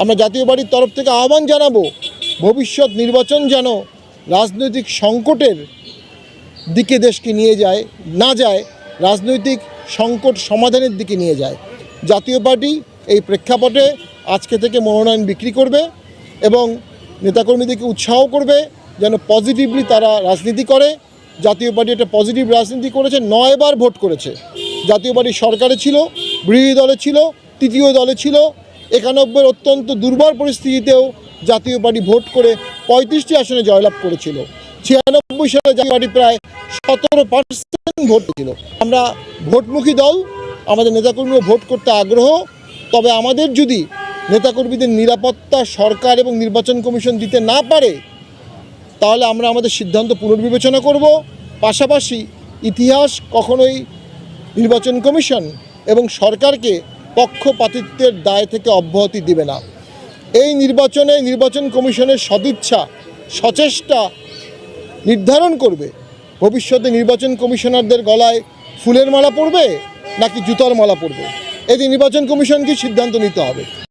আমরা জাতীয় পার্টির তরফ থেকে আহ্বান জানাব, ভবিষ্যৎ নির্বাচন যেন রাজনৈতিক সংকটের দিকে দেশকে নিয়ে যায়, না যায়, রাজনৈতিক সংকট সমাধানের দিকে নিয়ে যায়। জাতীয় পার্টি এই প্রেক্ষাপটে আজকে থেকে মনোনয়ন বিক্রি করবে এবং নেতাকর্মীদেরকে উৎসাহ করবে যেন পজিটিভলি তারা রাজনীতি করে। জাতীয় পার্টি একটা পজিটিভ রাজনীতি করেছে, নয়বার ভোট করেছে। জাতীয় পার্টি সরকারে ছিল, বিরোধী দলে ছিল, তৃতীয় দলে ছিল একানব্বই অত্যন্ত দুর্বল পরিস্থিতিতেও জাতীয় পার্টি ভোট করে পঁয়ত্রিশটি আসনে জয়লাভ করেছিল। ছিয়ানব্বই সালে জাতীয় পার্টি প্রায় সতেরো পার্সেন্ট ভোট ছিল আমরা ভোটমুখী দল, আমাদের নেতাকর্মীরা ভোট করতে আগ্রহ, তবে আমাদের যদি নেতাকর্মীদের নিরাপত্তা সরকার এবং নির্বাচন কমিশন দিতে না পারে, তাহলে আমরা আমাদের সিদ্ধান্ত পুনর্বিবেচনা করব। পাশাপাশি ইতিহাস কখনোই নির্বাচন কমিশন এবং সরকারকে পক্ষপাতিত্বের দায় থেকে অব্যাহতি দিবে না। এই নির্বাচনে নির্বাচন কমিশনের সদিচ্ছা, সচেষ্টা নির্ধারণ করবে। ভবিষ্যতে নির্বাচন কমিশনারদের গলায় ফুলের মালা পড়বে নাকি জুতার মালা পড়বে? এটি নির্বাচন কমিশনকে সিদ্ধান্ত নিতে হবে।